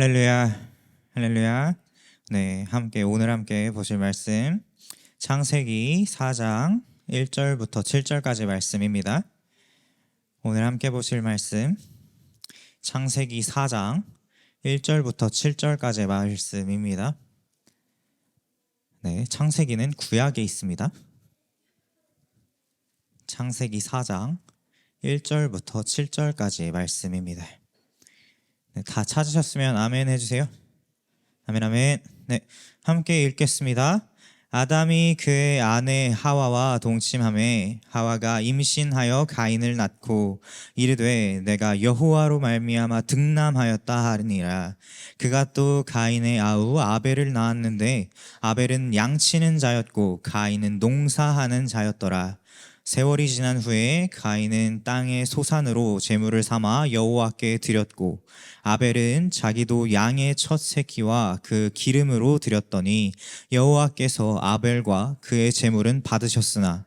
할렐루야, 할렐루야. 네, 함께 오늘 함께 보실 말씀 창세기 4장 1절부터 7절까지 말씀입니다. 오늘 함께 보실 말씀 창세기 4장 1절부터 7절까지 말씀입니다. 네, 창세기는 구약에 있습니다. 창세기 4장 1절부터 7절까지 말씀입니다. 네, 다 찾으셨으면 아멘 해주세요. 아멘 아멘. 네, 함께 읽겠습니다. 아담이 그의 아내 하와와 동침함에 하와가 임신하여 가인을 낳고 이르되 내가 여호와로 말미암아 득남하였다 하니라. 그가 또 가인의 아우 아벨을 낳았는데 아벨은 양치는 자였고 가인은 농사하는 자였더라. 세월이 지난 후에 가인은 땅의 소산으로 제물을 삼아 여호와께 드렸고 아벨은 자기도 양의 첫 새끼와 그 기름으로 드렸더니 여호와께서 아벨과 그의 제물은 받으셨으나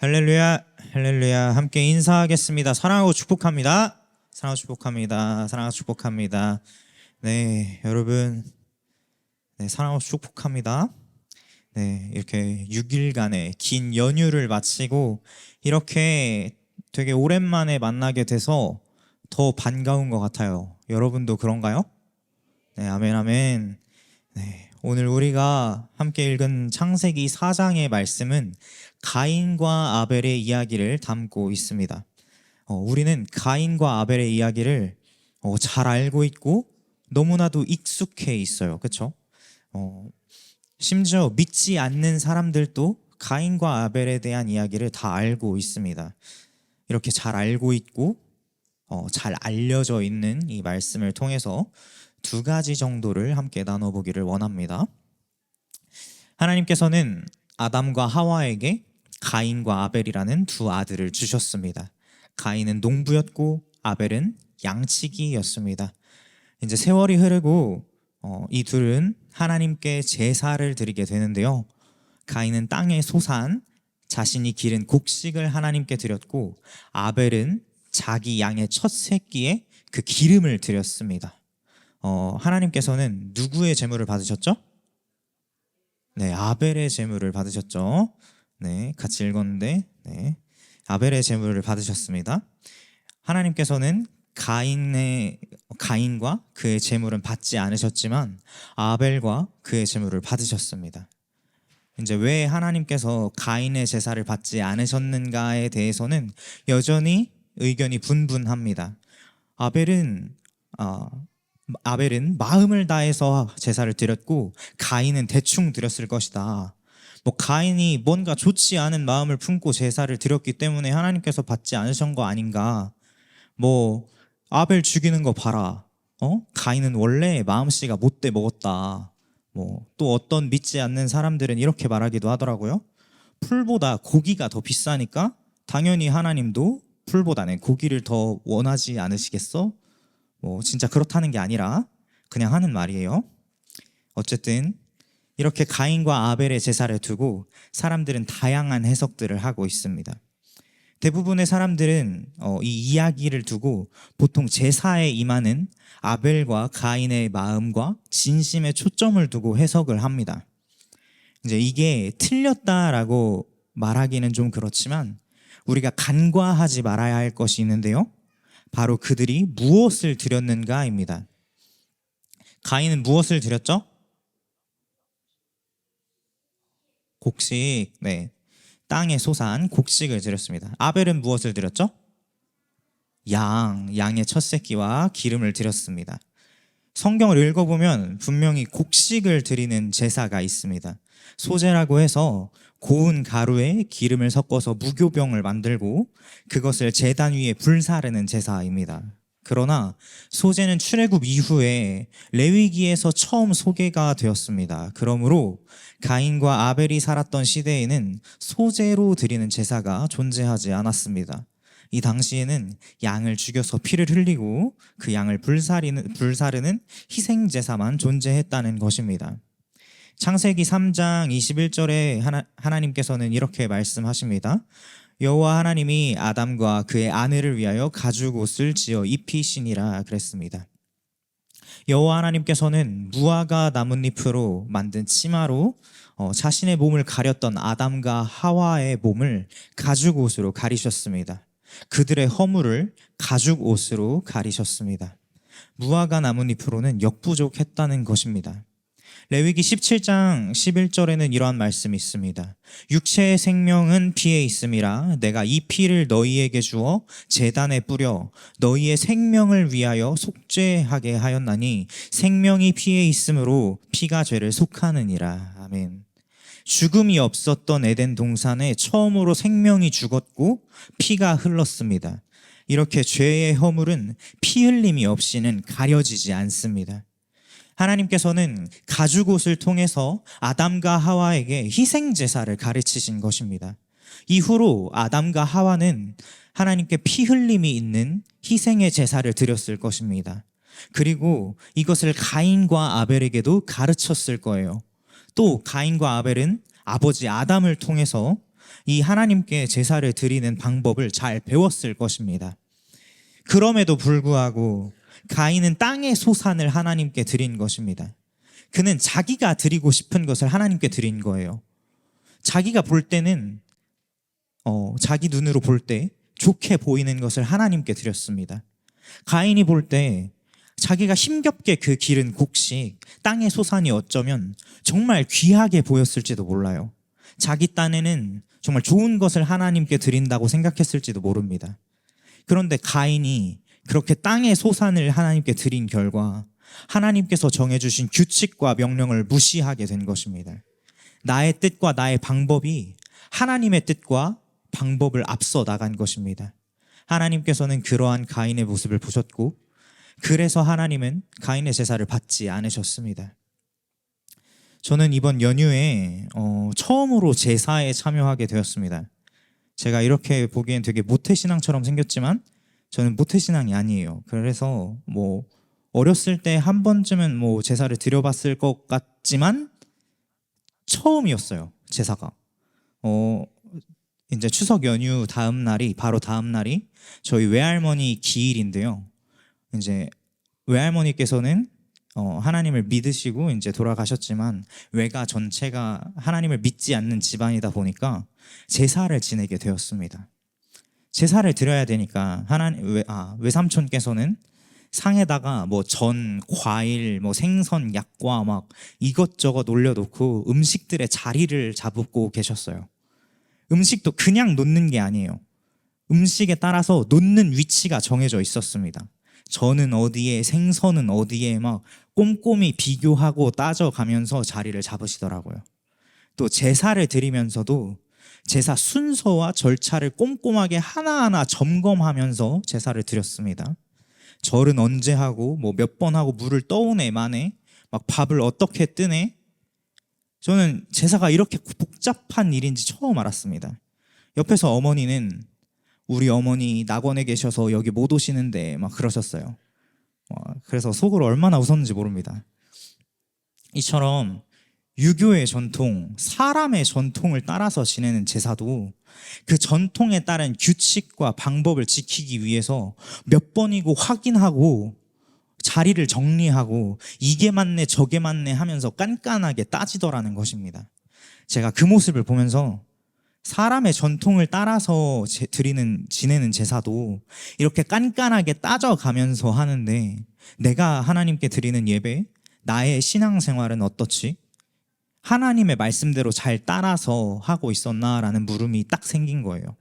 할렐루야 할렐루야. 함께 인사하겠습니다. 사랑하고 축복합니다. 사랑하고 축복합니다. 사랑하고 축복합니다. 네 여러분. 네 사랑하고 축복합니다. 네 이렇게 6일간의 긴 연휴를 마치고 이렇게 되게 오랜만에 만나게 돼서 더 반가운 것 같아요. 여러분도 그런가요? 네 아멘 아멘. 네 오늘 우리가 함께 읽은 창세기 4장의 말씀은 가인과 아벨의 이야기를 담고 있습니다. 어, 우리는 가인과 아벨의 이야기를 어, 잘 알고 있고 너무나도 익숙해 있어요. 그렇죠? 어, 심지어 믿지 않는 사람들도 가인과 아벨에 대한 이야기를 다 알고 있습니다. 이렇게 잘 알고 있고 어, 잘 알려져 있는 이 말씀을 통해서 두 가지 정도를 함께 나눠보기를 원합니다. 하나님께서는 아담과 하와에게 가인과 아벨이라는 두 아들을 주셨습니다. 가인은 농부였고 아벨은 양치기였습니다. 이제 세월이 흐르고 어, 이 둘은 하나님께 제사를 드리게 되는데요. 가인은 땅의 소산 자신이 기른 곡식을 하나님께 드렸고 아벨은 자기 양의 첫 새끼에 그 기름을 드렸습니다. 어, 하나님께서는 누구의 제물을 받으셨죠? 네, 아벨의 제물을 받으셨죠. 네, 같이 읽었는데, 네, 아벨의 제물을 받으셨습니다. 하나님께서는 가인의 가인과 그의 제물은 받지 않으셨지만 아벨과 그의 제물을 받으셨습니다. 이제 왜 하나님께서 가인의 제사를 받지 않으셨는가에 대해서는 여전히 의견이 분분합니다. 아벨은 아, 아벨은 마음을 다해서 제사를 드렸고 가인은 대충 드렸을 것이다. 뭐 가인이 뭔가 좋지 않은 마음을 품고 제사를 드렸기 때문에 하나님께서 받지 않으신 거 아닌가? 뭐 아벨 죽이는 거 봐라. 어? 가인은 원래 마음씨가 못돼 먹었다. 뭐 또 어떤 믿지 않는 사람들은 이렇게 말하기도 하더라고요. 풀보다 고기가 더 비싸니까 당연히 하나님도 풀보다는 고기를 더 원하지 않으시겠어? 뭐 진짜 그렇다는 게 아니라 그냥 하는 말이에요. 어쨌든 이렇게 가인과 아벨의 제사를 두고 사람들은 다양한 해석들을 하고 있습니다. 대부분의 사람들은 어, 이 이야기를 두고 보통 제사에 임하는 아벨과 가인의 마음과 진심에 초점을 두고 해석을 합니다. 이제 이게 틀렸다라고 말하기는 좀 그렇지만 우리가 간과하지 말아야 할 것이 있는데요. 바로 그들이 무엇을 드렸는가입니다. 가인은 무엇을 드렸죠? 곡식, 네. 땅의 소산 곡식을 드렸습니다. 아벨은 무엇을 드렸죠? 양, 양의 첫 새끼와 기름을 드렸습니다. 성경을 읽어보면 분명히 곡식을 드리는 제사가 있습니다. 소제라고 해서 고운 가루에 기름을 섞어서 무교병을 만들고 그것을 제단 위에 불사르는 제사입니다. 그러나 소재는 출애굽 이후에 레위기에서 처음 소개가 되었습니다. 그러므로 가인과 아벨이 살았던 시대에는 소재로 드리는 제사가 존재하지 않았습니다. 이 당시에는 양을 죽여서 피를 흘리고 그 양을 불사르는, 불사르는 희생 제사만 존재했다는 것입니다. 창세기 3장 21절에 하나, 하나님께서는 이렇게 말씀하십니다. 여호와 하나님이 아담과 그의 아내를 위하여 가죽 옷을 지어 입히시니라 그랬습니다. 여호와 하나님께서는 무화과 나뭇잎으로 만든 치마로 어, 자신의 몸을 가렸던 아담과 하와의 몸을 가죽 옷으로 가리셨습니다. 그들의 허물을 가죽 옷으로 가리셨습니다. 무화과 나뭇잎으로는 역부족했다는 것입니다. 레위기 17장 11절에는 이러한 말씀이 있습니다. 육체의 생명은 피에 있음이라 내가 이 피를 너희에게 주어 재단에 뿌려 너희의 생명을 위하여 속죄하게 하였나니 생명이 피에 있으므로 피가 죄를 속하느니라. 아멘. 죽음이 없었던 에덴 동산에 처음으로 생명이 죽었고 피가 흘렀습니다. 이렇게 죄의 허물은 피 흘림이 없이는 가려지지 않습니다. 하나님께서는 가죽 옷을 통해서 아담과 하와에게 희생 제사를 가르치신 것입니다. 이후로 아담과 하와는 하나님께 피 흘림이 있는 희생의 제사를 드렸을 것입니다. 그리고 이것을 가인과 아벨에게도 가르쳤을 거예요. 또 가인과 아벨은 아버지 아담을 통해서 이 하나님께 제사를 드리는 방법을 잘 배웠을 것입니다. 그럼에도 불구하고 가인은 땅의 소산을 하나님께 드린 것입니다. 그는 자기가 드리고 싶은 것을 하나님께 드린 거예요. 자기가 볼 때는 어, 자기 눈으로 볼 때 좋게 보이는 것을 하나님께 드렸습니다. 가인이 볼 때 자기가 힘겹게 그 기른 곡식, 땅의 소산이 어쩌면 정말 귀하게 보였을지도 몰라요. 자기 딴에는 정말 좋은 것을 하나님께 드린다고 생각했을지도 모릅니다. 그런데 가인이 그렇게 땅의 소산을 하나님께 드린 결과 하나님께서 정해주신 규칙과 명령을 무시하게 된 것입니다. 나의 뜻과 나의 방법이 하나님의 뜻과 방법을 앞서 나간 것입니다. 하나님께서는 그러한 가인의 모습을 보셨고 그래서 하나님은 가인의 제사를 받지 않으셨습니다. 저는 이번 연휴에 어, 처음으로 제사에 참여하게 되었습니다. 제가 이렇게 보기엔 되게 모태신앙처럼 생겼지만 저는 모태신앙이 아니에요. 그래서 뭐 어렸을 때 한 번쯤은 뭐 제사를 드려봤을 것 같지만 처음이었어요. 제사가. 어 이제 추석 연휴 다음 날이 바로 다음 날이 저희 외할머니 기일인데요. 이제 외할머니께서는 어, 하나님을 믿으시고 이제 돌아가셨지만 외가 전체가 하나님을 믿지 않는 집안이다 보니까 제사를 지내게 되었습니다. 제사를 드려야 되니까 하나님 외, 아, 외삼촌께서는 상에다가 뭐 전, 과일, 뭐 생선, 약과 막 이것저것 올려놓고 음식들의 자리를 잡고 계셨어요. 음식도 그냥 놓는 게 아니에요. 음식에 따라서 놓는 위치가 정해져 있었습니다. 저는 어디에, 생선은 어디에 막 꼼꼼히 비교하고 따져가면서 자리를 잡으시더라고요. 또 제사를 드리면서도 제사 순서와 절차를 꼼꼼하게 하나하나 점검하면서 제사를 드렸습니다. 절은 언제 하고 뭐 몇 번 하고 물을 떠오네 마네 막 밥을 어떻게 뜨네 저는 제사가 이렇게 복잡한 일인지 처음 알았습니다. 옆에서 어머니는 우리 어머니 낙원에 계셔서 여기 못 오시는데 막 그러셨어요. 어, 그래서 속으로 얼마나 웃었는지 모릅니다. 이처럼 유교의 전통, 사람의 전통을 따라서 지내는 제사도 그 전통에 따른 규칙과 방법을 지키기 위해서 몇 번이고 확인하고 자리를 정리하고 이게 맞네 저게 맞네 하면서 깐깐하게 따지더라는 것입니다. 제가 그 모습을 보면서 사람의 전통을 따라서 제, 드리는 지내는 제사도 이렇게 깐깐하게 따져가면서 하는데 내가 하나님께 드리는 예배, 나의 신앙생활은 어떻지? 하나님의 말씀대로 잘 따라서 하고 있었나라는 물음이 딱 생긴 거예요.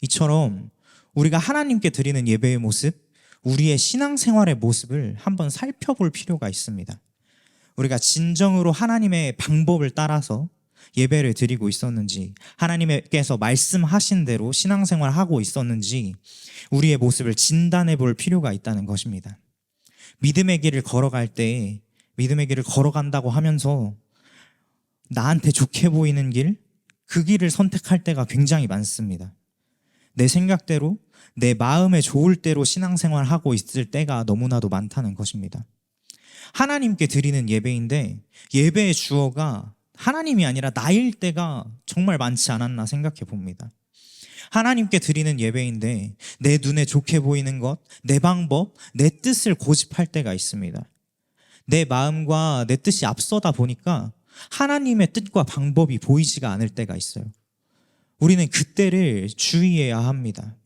이처럼 우리가 하나님께 드리는 예배의 모습, 우리의 신앙생활의 모습을 한번 살펴볼 필요가 있습니다. 우리가 진정으로 하나님의 방법을 따라서 예배를 드리고 있었는지, 하나님께서 말씀하신 대로 신앙생활 하고 있었는지, 우리의 모습을 진단해 볼 필요가 있다는 것입니다. 믿음의 길을 걸어갈 때, 믿음의 길을 걸어간다고 하면서, 나한테 좋게 보이는 길, 그 길을 선택할 때가 굉장히 많습니다. 내 생각대로, 내 마음에 좋을 대로 신앙생활 하고 있을 때가 너무나도 많다는 것입니다. 하나님께 드리는 예배인데 예배의 주어가 하나님이 아니라 나일 때가 정말 많지 않았나 생각해 봅니다. 하나님께 드리는 예배인데 내 눈에 좋게 보이는 것, 내 방법, 내 뜻을 고집할 때가 있습니다. 내 마음과 내 뜻이 앞서다 보니까 하나님의 뜻과 방법이 보이지가 않을 때가 있어요. 우리는 그때를 주의해야 합니다.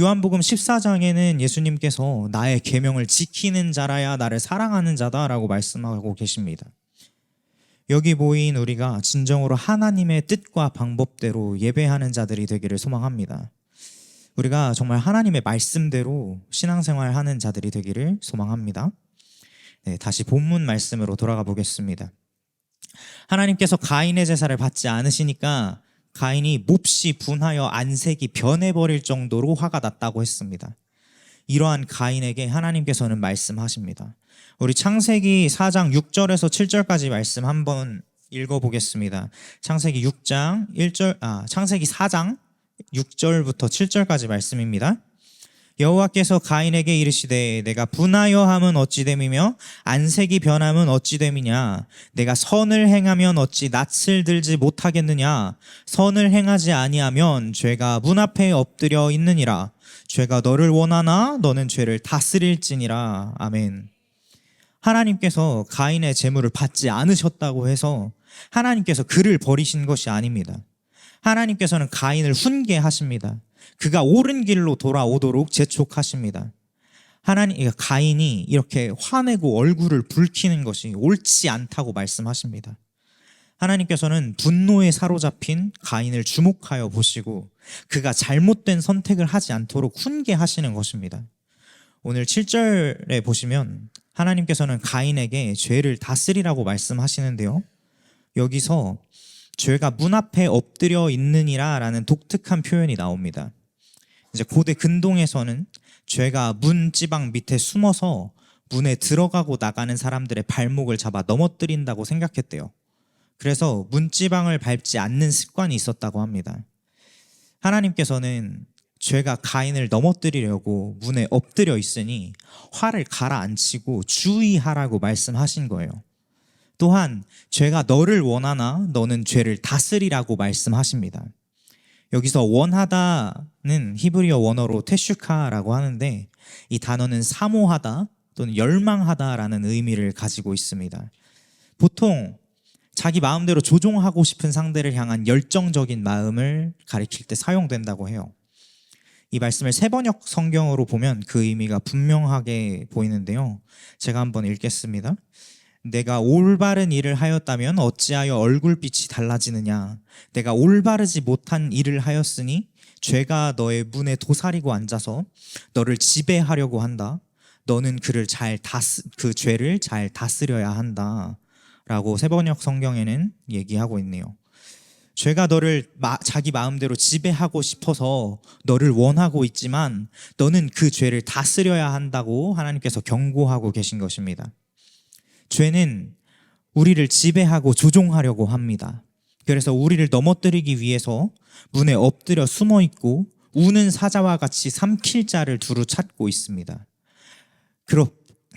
요한복음 14장에는 예수님께서 나의 계명을 지키는 자라야 나를 사랑하는 자다라고 말씀하고 계십니다. 여기 모인 우리가 진정으로 하나님의 뜻과 방법대로 예배하는 자들이 되기를 소망합니다. 우리가 정말 하나님의 말씀대로 신앙생활 하는 자들이 되기를 소망합니다. 네, 다시 본문 말씀으로 돌아가 보겠습니다. 하나님께서 가인의 제사를 받지 않으시니까 가인이 몹시 분하여 안색이 변해버릴 정도로 화가 났다고 했습니다. 이러한 가인에게 하나님께서는 말씀하십니다. 우리 창세기 4장 6절에서 7절까지 말씀 한번 읽어보겠습니다. 창세기 6장 1절, 아, 창세기 4장 6절부터 7절까지 말씀입니다. 여호와께서 가인에게 이르시되 내가 분하여 함은 어찌 됨이며 안색이 변함은 어찌 됨이냐? 내가 선을 행하면 어찌 낯을 들지 못하겠느냐? 선을 행하지 아니하면 죄가 문 앞에 엎드려 있느니라. 죄가 너를 원하나 너는 죄를 다스릴지니라. 아멘. 하나님께서 가인의 재물을 받지 않으셨다고 해서 하나님께서 그를 버리신 것이 아닙니다. 하나님께서는 가인을 훈계하십니다 그가 옳은 길로 돌아오도록 재촉하십니다. 하나님, 가인이 이렇게 화내고 얼굴을 붉히는 것이 옳지 않다고 말씀하십니다. 하나님께서는 분노에 사로잡힌 가인을 주목하여 보시고 그가 잘못된 선택을 하지 않도록 훈계하시는 것입니다. 오늘 7절에 보시면 하나님께서는 가인에게 죄를 다스리라고 말씀하시는데요. 여기서 죄가 문 앞에 엎드려 있느니라라는 독특한 표현이 나옵니다. 이제 고대 근동에서는 죄가 문 지방 밑에 숨어서 문에 들어가고 나가는 사람들의 발목을 잡아 넘어뜨린다고 생각했대요. 그래서 문지방을 밟지 않는 습관이 있었다고 합니다. 하나님께서는 죄가 가인을 넘어뜨리려고 문에 엎드려 있으니 화를 가라앉히고 주의하라고 말씀하신 거예요. 또한 죄가 너를 원하나 너는 죄를 다스리라고 말씀하십니다. 여기서 원하다는 히브리어 원어로 테슈카라고 하는데 이 단어는 사모하다 또는 열망하다라는 의미를 가지고 있습니다. 보통 자기 마음대로 조종하고 싶은 상대를 향한 열정적인 마음을 가리킬 때 사용된다고 해요. 이 말씀을 세번역 성경으로 보면 그 의미가 분명하게 보이는데요. 제가 한번 읽겠습니다. 내가 올바른 일을 하였다면 어찌하여 얼굴빛이 달라지느냐 내가 올바르지 못한 일을 하였으니 죄가 너의 문에 도사리고 앉아서 너를 지배하려고 한다 너는 그를 잘 다스 그 죄를 잘 다스려야 한다라고 세번역 성경에는 얘기하고 있네요. 죄가 너를 마, 자기 마음대로 지배하고 싶어서 너를 원하고 있지만 너는 그 죄를 다스려야 한다고 하나님께서 경고하고 계신 것입니다. 죄는 우리를 지배하고 조종하려고 합니다. 그래서 우리를 넘어뜨리기 위해서 문에 엎드려 숨어 있고 우는 사자와 같이 삼킬 자를 두루 찾고 있습니다. 그러,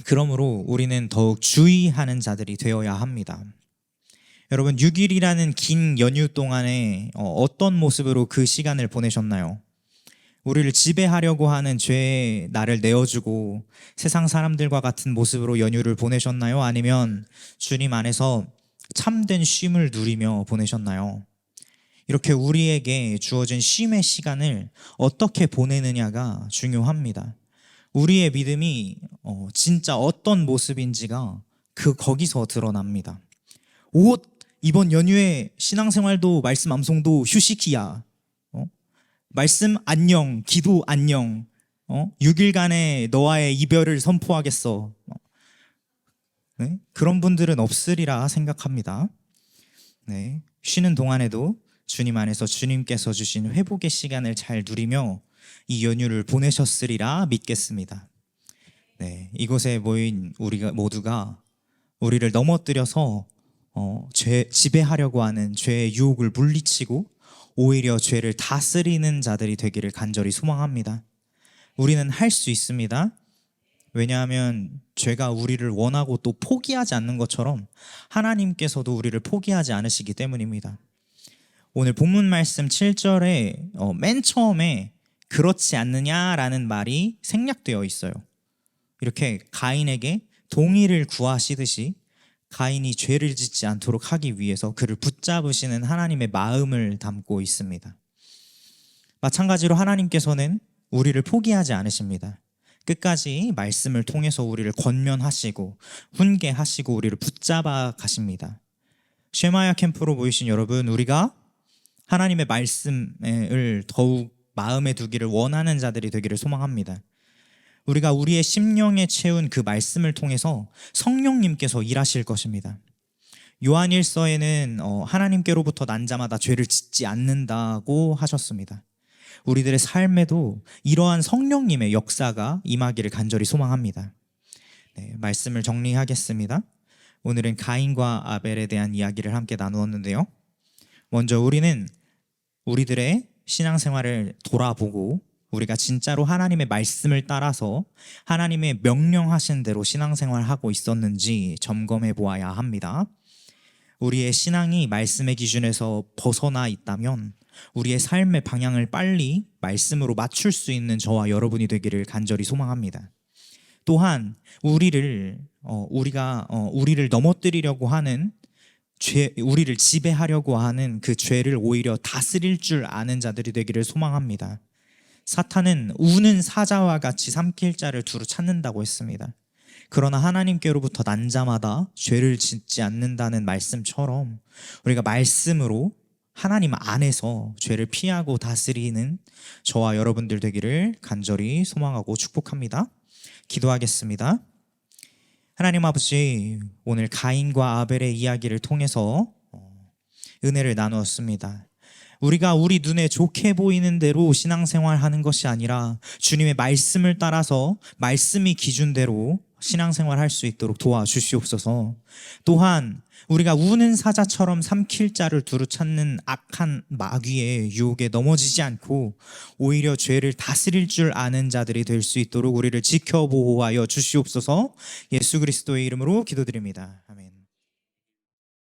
그러므로 우리는 더욱 주의하는 자들이 되어야 합니다. 여러분 6일이라는 긴 연휴 동안에 어, 어떤 모습으로 그 시간을 보내셨나요? 우리를 지배하려고 하는 죄에 나를 내어주고 세상 사람들과 같은 모습으로 연휴를 보내셨나요? 아니면 주님 안에서 참된 쉼을 누리며 보내셨나요? 이렇게 우리에게 주어진 쉼의 시간을 어떻게 보내느냐가 중요합니다. 우리의 믿음이 어, 진짜 어떤 모습인지가 그 거기서 드러납니다. 옷 이번 연휴에 신앙생활도 말씀 암송도 휴식이야. 말씀 안녕, 기도 안녕. 어? 6일간의 너와의 이별을 선포하겠어. 네? 그런 분들은 없으리라 생각합니다. 네, 쉬는 동안에도 주님 안에서 주님께서 주신 회복의 시간을 잘 누리며 이 연휴를 보내셨으리라 믿겠습니다. 네, 이곳에 모인 우리가 모두가 우리를 넘어뜨려서 어, 죄 지배하려고 하는 죄의 유혹을 물리치고 오히려 죄를 다스리는 자들이 되기를 간절히 소망합니다. 우리는 할 수 있습니다. 왜냐하면 죄가 우리를 원하고 또 포기하지 않는 것처럼 하나님께서도 우리를 포기하지 않으시기 때문입니다. 오늘 본문 말씀 7절에 어, 맨 처음에 그렇지 않느냐라는 말이 생략되어 있어요. 이렇게 가인에게 동의를 구하시듯이 가인이 죄를 짓지 않도록 하기 위해서 그를 붙잡으시는 하나님의 마음을 담고 있습니다. 마찬가지로 하나님께서는 우리를 포기하지 않으십니다. 끝까지 말씀을 통해서 우리를 권면하시고 훈계하시고 우리를 붙잡아 가십니다. 쉐마야 캠프로 모이신 여러분, 우리가 하나님의 말씀을 더욱 마음에 두기를 원하는 자들이 되기를 소망합니다. 우리가 우리의 심령에 채운 그 말씀을 통해서 성령님께서 일하실 것입니다. 요한일서에는 어, 하나님께로부터 난 자마다 죄를 짓지 않는다고 하셨습니다. 우리들의 삶에도 이러한 성령님의 역사가 임하기를 간절히 소망합니다. 네, 말씀을 정리하겠습니다. 오늘은 가인과 아벨에 대한 이야기를 함께 나누었는데요. 먼저 우리는 우리들의 신앙생활을 돌아보고 우리가 진짜로 하나님의 말씀을 따라서 하나님의 명령하신 대로 신앙생활 하고 있었는지 점검해 보아야 합니다. 우리의 신앙이 말씀의 기준에서 벗어나 있다면 우리의 삶의 방향을 빨리 말씀으로 맞출 수 있는 저와 여러분이 되기를 간절히 소망합니다. 또한 우리를 어, 우리가 어, 우리를 넘어뜨리려고 하는 죄, 우리를 지배하려고 하는 그 죄를 오히려 다스릴 줄 아는 자들이 되기를 소망합니다. 사탄은 우는 사자와 같이 삼킬 자를 두루 찾는다고 했습니다. 그러나 하나님께로부터 난 자마다 죄를 짓지 않는다는 말씀처럼 우리가 말씀으로 하나님 안에서 죄를 피하고 다스리는 저와 여러분들 되기를 간절히 소망하고 축복합니다. 기도하겠습니다. 하나님 아버지, 오늘 가인과 아벨의 이야기를 통해서 어, 은혜를 나누었습니다. 우리가 우리 눈에 좋게 보이는 대로 신앙생활 하는 것이 아니라 주님의 말씀을 따라서 말씀이 기준대로 신앙생활 할 수 있도록 도와주시옵소서. 또한 우리가 우는 사자처럼 삼킬 자를 두루 찾는 악한 마귀의 유혹에 넘어지지 않고 오히려 죄를 다스릴 줄 아는 자들이 될 수 있도록 우리를 지켜보호하여 주시옵소서. 예수 그리스도의 이름으로 기도드립니다. 아멘.